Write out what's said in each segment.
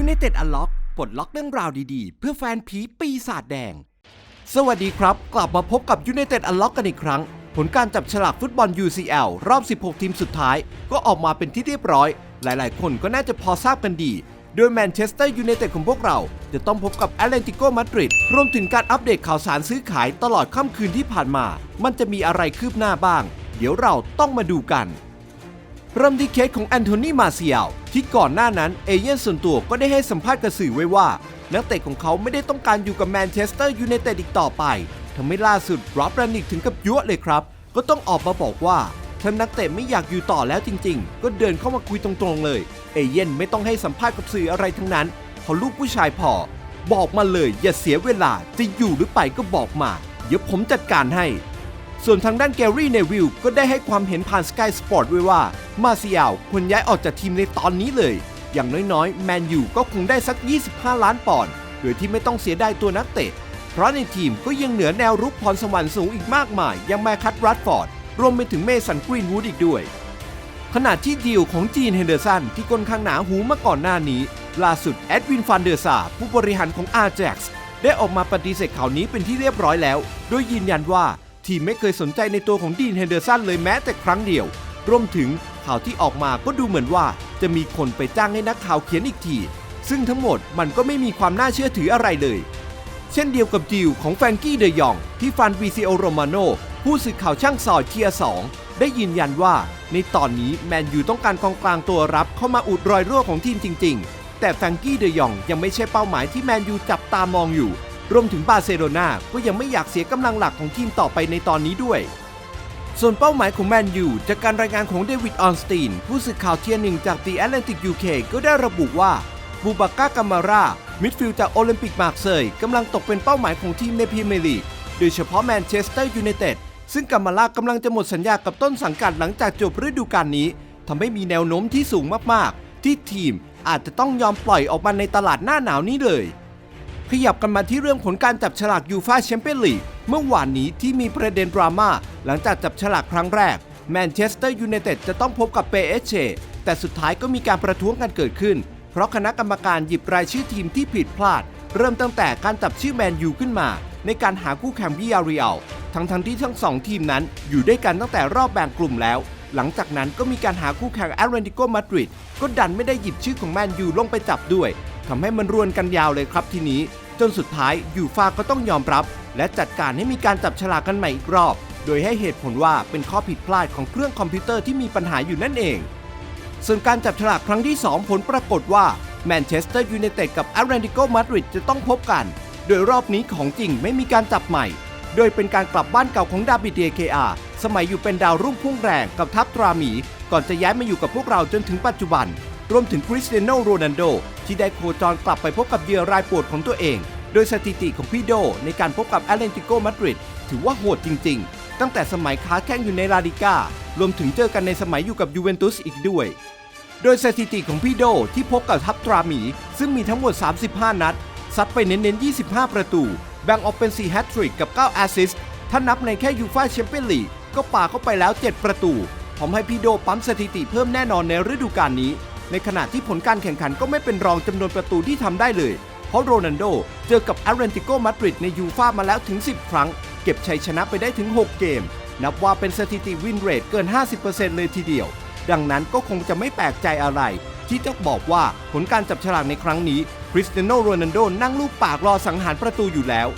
United Unlock ปลดล็อกเรื่องราวดีๆ เพื่อแฟนผีปีศาจแดง สวัสดีครับ กลับมาพบกับ United Unlock กันอีกครั้ง ผลการจับฉลากฟุตบอล UCL รอบ 16 ทีมสุดท้าย ก็ออกมาเป็นที่เรียบร้อย หลายๆ คนก็น่าจะพอทราบกันดี โดยแมนเชสเตอร์ยูไนเต็ดของพวกเรา จะต้องพบกับแอตเลติโกมาดริดรวมถึงการอัปเดตข่าวสารซื้อขายตลอดค่ำคืนที่ผ่านมา มันจะมีอะไรคืบหน้าบ้าง เดี๋ยวเราต้องมาดูกัน เริ่มที่เคสของแอนโทนีมาเซียลที่ก่อนหน้านั้นเอเย่นส่วนตัวก็ได้ให้สัมภาษณ์กับสื่อไว้ว่า นักเตะของเขาไม่ได้ต้องการอยู่กับแมนเชสเตอร์ยูไนเต็ดอีกต่อไปทำให้ล่าสุดรับรันิกถึงกับยั่วเลยครับ ก็ต้องออกมาบอกว่าถ้านักเตะไม่อยากอยู่ต่อแล้วจริง ๆ ก็เดินเข้ามาคุยตรงๆเลย เอเย่นไม่ต้องให้สัมภาษณ์กับสื่ออะไรทั้งนั้นเขาลูกผู้ชายพอ บอกมาเลยอย่าเสียเวลาจะอยู่หรือไปก็บอกมา เดี๋ยวผมจัดการให้ ส่วนทางด้านแกรี่เนวิลก็ได้ให้ความเห็นผ่าน Sky Sport ไว้ว่า มาเซียลควรย้ายออกจากทีมในตอนนี้เลย อย่างน้อยๆ แมนยูก็คงได้สัก 25 ล้านปอนด์โดยที่ไม่ต้องเสียดายตัวนักเตะ เพราะในทีมก็ยังเหนือแนวรุกพรสวรรค์สูงอีกมากมายอย่างแมคคัตรัดฟอร์ด รวมไปถึงเมสันกรีนวูดอีกด้วย ขณะที่ดีลของจีนเฮนเดอร์สันที่ค่อนข้างหนาหูมาก่อนหน้านี้ ล่าสุดแอดวินฟันเดอร์ซาผู้บริหารของอาร์แจ็กซ์ได้ออกมาปฏิเสธข่าวนี้เป็นที่เรียบร้อยแล้ว โดยยืนยันว่า ทีมไม่เคยสนใจในตัวของดีนเฮนเดอร์สันเลยแม้แต่ครั้งเดียว รวมถึงข่าวที่ออกมาก็ดูเหมือนว่า จะมีคนไปจ้างให้นักข่าวเขียนอีกที ซึ่งทั้งหมดมันก็ไม่มีความน่าเชื่อถืออะไรเลย เช่นเดียวกับดีลของแฟรงกี้เดยอง ที่ฟันวีซิโอโรมาโนผู้สื่อข่าวช่างซอยเทียสองได้ยืนยันว่าในตอนนี้แมนยูต้องการกองกลางตัวรับเข้ามาอุดรอยรั่วของทีมจริง ๆ แต่แฟรงกี้เดยองยังไม่ใช่เป้าหมายที่แมนยูจับตามองอยู่ รวมถึงบาร์เซโลนาก็ยังไม่อยากเสียกำลังหลักของทีมต่อไปในตอนนี้ด้วย ส่วนเป้าหมายของแมนยูจากการรายงานของเดวิดออนสตีน ผู้สื่อข่าวเทียหนึ่งจาก The Atlantic UK ก็ได้ระบุว่าบูบาก้ากามารามิดฟิลด์จากโอลิมปิกมาร์เซยกำลังตกเป็นเป้าหมายของทีมในพรีเมียร์ลีกโดยเฉพาะแมนเชสเตอร์ยูไนเต็ดซึ่งกามาลากำลังจะหมดสัญญากับต้นสังกัดหลังจากจบฤดูกาลนี้ทำให้มีแนวโน้มที่สูงมากๆ ที่ทีมอาจจะต้องยอมปล่อยออกมาในตลาดหน้าหนาวนี้เลย ขยับกันมาที่เรื่องผลการจับฉลากยูฟาแชมเปี้ยนลีกเมื่อวานนี้ที่มีประเด็นดราม่าหลังจากจับฉลากครั้งแรกแมนเชสเตอร์ยูไนเต็ดจะต้องพบกับเปเอเชแต่สุดท้ายก็มีการประท้วงกันเกิดขึ้น เพราะคณะกรรมการหยิบรายชื่อทีมที่ผิดพลาด เริ่มตั้งแต่การจับชื่อแมนยูขึ้นมา ในการหาคู่แข่งวิยาเรียลทั้งทั้งที่ทั้งสองทีมนั้นอยู่ด้วยกันตั้งแต่รอบแบ่งกลุ่มแล้ว หลังจากนั้นก็มีการหาคู่แข่งแอตเลติโกมาดริดก็ดันไม่ได้หยิบชื่อของแมนยูลงไปจับด้วยทำให้มันรวนกันยาวเลยครับทีนี้ จนสุดท้ายยูฟาก็ต้องยอมรับ และจัดการให้มีการจับฉลากกันใหม่อีกรอบ โดยให้เหตุผลว่าเป็นข้อผิดพลาดของเครื่องคอมพิวเตอร์ที่มีปัญหาอยู่นั่นเอง ส่วนการจับฉลากครั้งที่ 2 ผลปรากฏว่าแมนเชสเตอร์ยูไนเต็ดกับแอตเลติโกมาดริดจะต้องพบกัน โดยรอบนี้ของจริงไม่มีการจับใหม่ โดยเป็นการกลับบ้านเก่าของดาบิดเดเคอาสมัยอยู่เป็นดาวรุ่งพุ่งแรงกับทัพตราหมี ก่อนจะย้ายมาอยู่กับพวกเราจนถึงปัจจุบัน รวมถึงคริสเตียโนโรนัลโด ที่ได้โคจรกลับไปพบกับเหยื่อรายปวดของตัวเอง โดยสถิติของพี่โดในการพบกับแอตเลติโกมาดริดถือว่าโหดจริง ๆ ตั้งแต่สมัยค้าแข่งอยู่ในลาลิก้ารวมถึงเจอกันในสมัยอยู่กับยูเวนตุสอีกด้วย โดยสถิติของพี่โดที่พบกับทัพตราหมี ซึ่งมีทั้งหมด 35 นัด ซัดไปเน้นๆ 25 ประตู แบ่งออกเป็น 4 แฮตทริกกับ 9 แอสซิสถ้านับในแค่ยูฟ่าแชมเปี้ยนลีกก็ป่าเข้าไปแล้ว 7 ประตูทำให้พี่โดปั๊มสถิติเพิ่มแน่นอนในฤดูกาลนี้ ในขณะที่ผลการแข่งขันก็ไม่เป็นรองจำนวนประตูที่ทำได้เลย เพราะโรนัลโดเจอกับแอตเลติโกมาดริดในยูฟามาแล้วถึง 10 ครั้ง เก็บชัยชนะไปได้ถึง 6 เกม นับว่าเป็นสถิติวินเรทเกิน 50%เลยทีเดียว ดังนั้นก็คงจะไม่แปลกใจอะไร ที่ต้องบอกว่าผลการจับฉลากในครั้งนี้คริสเตียโนโรนัลโดนั่งลูกปากรอสังหารประตูอยู่แล้ว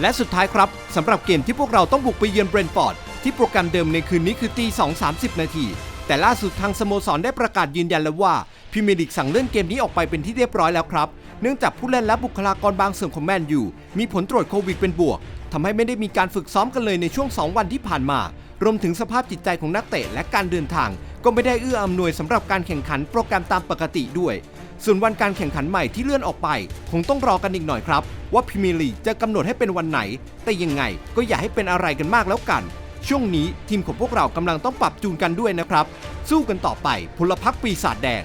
และสุดท้ายครับสำหรับเกมที่พวกเราต้องบุกไปเยือนเบรนท์ฟอร์ดที่โปรแกรมเดิมในคืนนี้คือตี2 30 นาทีแต่ล่าสุดทางสโมสรได้ประกาศยืนยันแล้วว่า พรีเมียร์ลีกสั่งเลื่อนเกมนี้ออกไปเป็นที่เรียบร้อยแล้วครับ เนื่องจากผู้เล่นและบุคลากรบางส่วนของแมนยูมีผลตรวจโควิดเป็นบวกทำให้ไม่ได้มีการฝึกซ้อมกันเลยในช่วง 2 วันที่ผ่านมา รวมถึงสภาพจิตใจของนักเตะและการเดินทาง ก็ไม่ได้เอื้ออำนวยสำหรับการแข่งขันโปรแกรมตามปกติด้วย ส่วนวันการแข่งขันใหม่ที่เลื่อนออกไป คงต้องรอกันอีกหน่อยครับ ว่าพรีเมียร์ลีกจะกำหนดให้เป็นวันไหน แต่ยังไงก็อย่าให้เป็นอะไรกันมากแล้วกัน ช่วงนี้ทีมของพวกเรากำลังต้องปรับจูนกันด้วยนะครับ สู้กันต่อไปพลพรรคปีศาจแดง